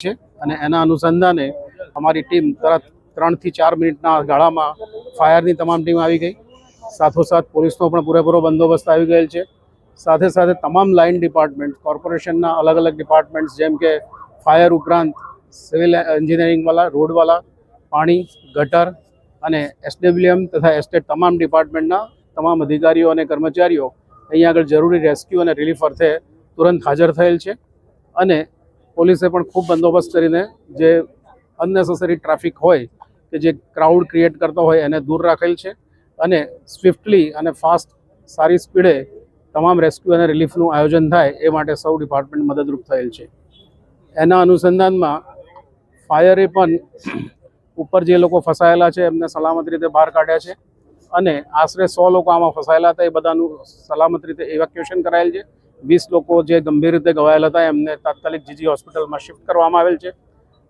છે. અને એના અનુસંધાને અમારી ટીમ તરત ત્રણથી ચાર મિનિટના ગાળામાં ફાયરની તમામ ટીમ આવી ગઈ. સાથોસાથ પોલીસનો પણ પૂરેપૂરો બંદોબસ્ત આવી ગયેલ છે. સાથે સાથે તમામ લાઇન ડિપાર્ટમેન્ટ, કોર્પોરેશનના અલગ અલગ ડિપાર્ટમેન્ટ્સ, જેમ કે ફાયર ઉપરાંત સિવિલ એન્જિનિયરિંગવાળા રોડવાળા પાણી, ગટર અને એસડબ્લ્યુએમ તથા એસ્ટેટ તમામ ડિપાર્ટમેન્ટના તમામ અધિકારીઓ અને કર્મચારીઓ અહીંયા આગળ જરૂરી રેસ્ક્યુ અને રિલીફ અર્થે તુરંત હાજર થયેલ છે. અને પોલીસે પણ ખૂબ બંદોબસ્ત કરીને જે અનનેસેસરી ટ્રાફિક હોય કે જે ક્રાઉડ ક્રિએટ કરતો હોય એને દૂર રાખેલ છે અને સ્વિફ્ટલી અને ફાસ્ટ સારી સ્પીડે તમામ રેસ્ક્યુ અને રિલીફનું આયોજન થાય એ માટે સૌ ડિપાર્ટમેન્ટ મદદરૂપ થયેલ છે. એના અનુસંધાનમાં ફાયરે પણ ઉપર જે લોકો ફસાયેલા છે એમને સલામત રીતે બહાર કાઢ્યા છે અને આશરે સો લોકો આમાં ફસાયેલા હતા એ બધાનું સલામત રીતે ઇવેક્યુએશન કરાયેલ છે. વીસ લોકો જે ગંભીર રીતે ઘવાયેલા હતા, એમને તાત્કાલિક જીજી હોસ્પિટલમાં શિફ્ટ કરવામાં આવેલ છે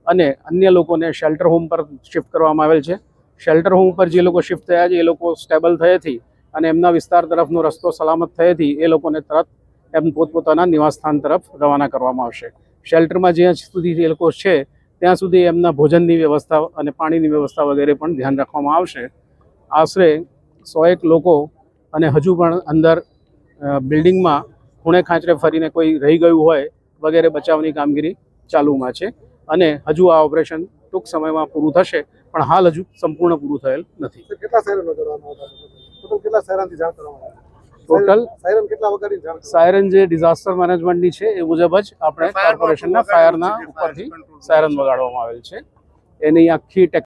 અને અન્ય લોકોને શેલ્ટર હોમ પર શિફ્ટ કરવામાં આવેલ છે. શેલ્ટર હોમ પર જે લોકો શિફ્ટ થયા છે, એ લોકો સ્ટેબલ થયેથી અને એમના વિસ્તાર તરફનો રસ્તો સલામત થયેથી એ લોકોને તરત એમ પોતપોતાના નિવાસસ્થાન તરફ રવાના કરવામાં આવશે. શેલ્ટરમાં જ્યાં સુધી એ લોકો છે, ત્યાં સુધી એમના ભોજનની વ્યવસ્થા અને પાણીની વ્યવસ્થા વગેરે પણ ધ્યાન રાખવામાં આવશે. આશરે સો એક લોકો અને હજુ પણ અંદર બિલ્ડિંગમાં ખૂણે ખાંચરે ફરીને કોઈ રહી ગયું હોય વગેરે બચાવની કામગીરી ચાલુમાં છે. અને હજુ આ ઓપરેશન ટૂંક સમયમાં પૂરું થશે પણ હાલ હજુ સંપૂર્ણ પૂરું થયેલ નથી. તો કેટલા સાયરનો જણાવવામાં હતા ટોટલ કેટલા સાયરનથી જાણ કરવામાં આવી ટોટલ સાયરન જે ડિઝાસ્ટર મેનેજમેન્ટની છે એ મુજબ જ આપણે કોર્પોરેશનના ફાયરના ઉપરથી સાયરન વગાડવામાં આવેલ છે. એની આખી ટેક